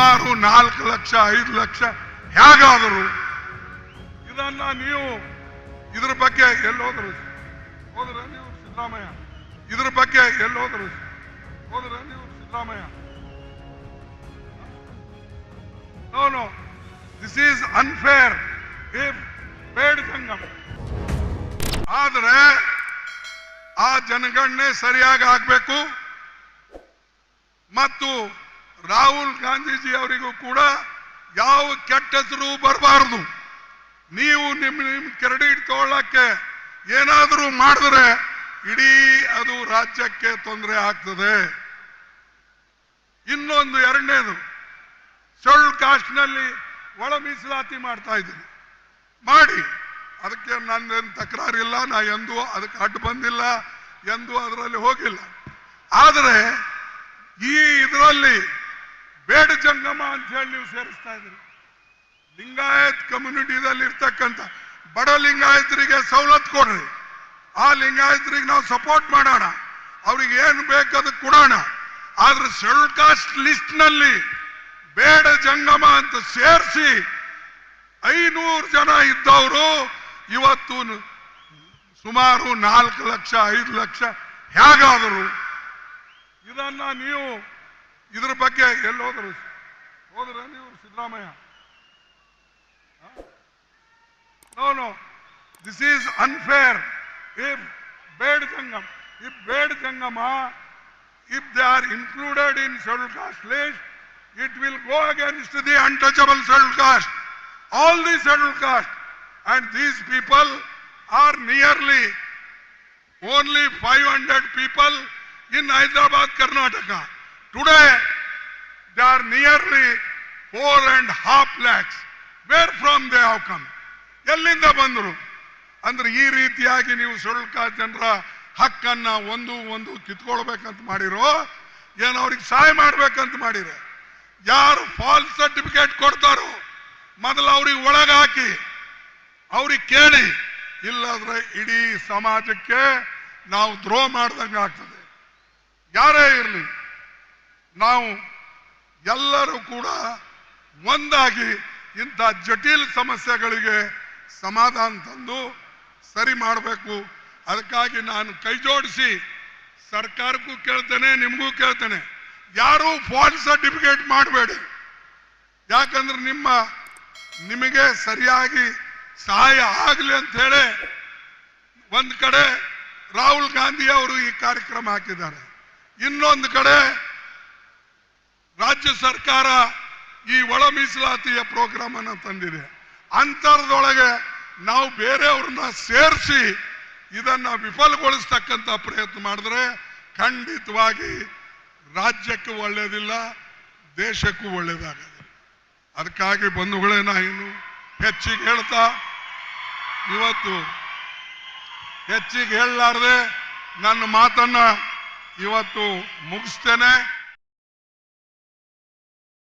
ಸುಮಾರು ನಾಲ್ಕು ಲಕ್ಷ, ಐದು ಲಕ್ಷ, ಹೇಗಾದರು ಇದನ್ನ ನೀವು ಇದ್ರ ಬಗ್ಗೆ ಎಲ್ಲೋದ್ರು ಹೋದ್ರ ನೀವು ಸಿದ್ದರಾಮಯ್ಯ? ಇದ್ರ ಬಗ್ಗೆ ಎಲ್ಲೋದ್ರು ಹೋದ್ರ ನೀವು Siddaramaiah? No this is unfair if Beda Sangama. ಆದ್ರೆ ಆ ಜನಗಣನೆ ಸರಿಯಾಗಿ ಆಗಬೇಕು. ಮತ್ತು ರಾಹುಲ್ ಗಾಂಧೀಜಿ ಅವರಿಗೂ ಕೂಡ ಯಾವ ಕೆಟ್ಟ ಹೆಸರು ಬರಬಾರದು. ನೀವು ನಿಮ್ಮ ನಿಮ್ಮ ಕ್ರೆಡಿಟ್ ತಗೊಳ್ಳಕ್ಕೆ ಏನಾದರೂ ಮಾಡಿದ್ರೆ ಇಡೀ ಅದು ರಾಜ್ಯಕ್ಕೆ ತೊಂದರೆ ಆಗ್ತದೆ. ಇನ್ನೊಂದು ಎರಡನೇದು ಸೊಳ್ಳು ಕಾಸ್ಟ್ನಲ್ಲಿ ಒಳ ಮೀಸಲಾತಿ ಮಾಡ್ತಾ ಇದ್ದೀನಿ. ಮಾಡಿ, ಅದಕ್ಕೆ ನಂದೇನು ತಕರಾರಿಲ್ಲ, ನಾ ಎಂದೂ ಅದಕ್ಕೆ ಅಡ್ಡು ಬಂದಿಲ್ಲ, ಎಂದೂ ಅದರಲ್ಲಿ ಹೋಗಿಲ್ಲ. ಆದರೆ ಈ ಇದರಲ್ಲಿ ಬೇಡ ಜಂಗಮ ಅಂತ ಹೇಳಿ ನೀವು ಸೇರಿಸ್ತಾ ಇದ್ರಿ ಲಿಂಗಾಯತ್ ಕಮ್ಯುನಿಟಿದಲ್ಲಿ ಇರ್ತಕ್ಕಂಥ ಬಡ ಲಿಂಗಾಯತರಿಗೆ ಸವಲತ್ತು ಕೊಡ್ರಿ. ಆ ಲಿಂಗಾಯತರಿಗೆ ನಾವು ಸಪೋರ್ಟ್ ಮಾಡೋಣ. ಅವ್ರಿಗೆ ಏನು ಬೇಕು ಅದಕ್ಕೆ ಕೊಡೋಣ. ಆದ್ರೆ ಶೆಡ್ಯೂಲ್ ಕಾಸ್ಟ್ ಲಿಸ್ಟ್ನಲ್ಲಿ ಬೇಡ ಜಂಗಮ ಅಂತ ಸೇರಿಸಿ ಐನೂರು ಜನ ಇದ್ದವರು ಇವತ್ತು ಸುಮಾರು ನಾಲ್ಕು ಲಕ್ಷ, ಐದು ಲಕ್ಷ, ಹೇಗಾದರು ಇದನ್ನ ನೀವು ಇದ್ರ ಬಗ್ಗೆ ಎಲ್ಲೋದ್ರು ಹೋದ್ರ ನೀವು Siddaramaiah No, no. This is unfair. If Bed Jangam, if Bed Jangama, if they are included in scheduled caste list, it will go against the untouchable scheduled caste. All the scheduled caste. And these people are nearly only 500 people in Hyderabad, Karnataka. Today, there are nearly four and half lakhs where from they they come? ಎಲ್ಲಿಂದ ಬಂದರು? ಅಂದ್ರೆ ಈ ರೀತಿಯಾಗಿ ನೀವು ಸುಳ್ಕ ಜನರ ಹಕ್ಕನ್ನ ಒಂದು ಒಂದು ಕಿತ್ಕೊಳ್ಬೇಕಂತ ಮಾಡಿರೋ ಏನು ಅವ್ರಿಗೆ ಸಹಾಯ ಮಾಡ್ಬೇಕಂತ ಮಾಡಿರ ಯಾರು ಫಾಲ್ಸ್ ಸರ್ಟಿಫಿಕೇಟ್ ಕೊಡ್ತಾರೋ ಮೊದಲು ಅವ್ರಿಗೆ ಒಳಗೆ ಹಾಕಿ ಅವ್ರಿಗೆ ಕೇಳಿ ಇಲ್ಲಾದ್ರೆ ಇಡೀ ಸಮಾಜಕ್ಕೆ ನಾವು ದ್ರೋಹ ಮಾಡ್ದಂಗೆ ಆಗ್ತದೆ ಯಾರೇ ಇರಲಿ ನಾವು ಎಲ್ಲರೂ ಕೂಡ ಒಂದಾಗಿ ಇಂಥ ಜಟಿಲ ಸಮಸ್ಯೆಗಳಿಗೆ ಸಮಾಧಾನ ತಂದು ಸರಿ ಮಾಡಬೇಕು. ಅದಕ್ಕಾಗಿ ನಾನು ಕೈ ಜೋಡಿಸಿ ಸರ್ಕಾರಕ್ಕೂ ಕೇಳ್ತೇನೆ, ನಿಮಗೂ ಕೇಳ್ತೇನೆ. ಯಾರೂ ಫಾಲ್ಸ್ ಸರ್ಟಿಫಿಕೇಟ್ ಮಾಡಬೇಡಿ. ಯಾಕಂದ್ರೆ ನಿಮ್ಮ, ನಿಮಗೆ ಸರಿಯಾಗಿ ಸಹಾಯ ಆಗಲಿ ಅಂತ ಹೇಳಿ ಒಂದು ಕಡೆ ರಾಹುಲ್ ಗಾಂಧಿ ಅವರು ಈ ಕಾರ್ಯಕ್ರಮ ಹಾಕಿದ್ದಾರೆ. ಇನ್ನೊಂದು ಕಡೆ ರಾಜ್ಯ ಸರ್ಕಾರ ಈ ಒಳ ಮೀಸಲಾತಿಯ ಪ್ರೋಗ್ರಾಮ್ ಅನ್ನು ತಂದಿದೆ. ಅಂತರದೊಳಗೆ ನಾವು ಬೇರೆಯವ್ರನ್ನ ಸೇರಿಸಿ ಇದನ್ನ ವಿಫಲಗೊಳಿಸ್ತಕ್ಕಂಥ ಪ್ರಯತ್ನ ಮಾಡಿದ್ರೆ ಖಂಡಿತವಾಗಿ ರಾಜ್ಯಕ್ಕೂ ಒಳ್ಳೆಯದಿಲ್ಲ ದೇಶಕ್ಕೂ ಒಳ್ಳೆಯದಾಗ ಅದಕ್ಕಾಗಿ ಬಂಧುಗಳೇ, ನಾ ಇನ್ನು ಹೆಚ್ಚಿಗೆ ಹೇಳ್ತಾ, ಇವತ್ತು ಹೆಚ್ಚಿಗೆ ಹೇಳಲಾರ್ದೆ ನನ್ನ ಮಾತನ್ನ ಇವತ್ತು ಮುಗಿಸ್ತೇನೆ.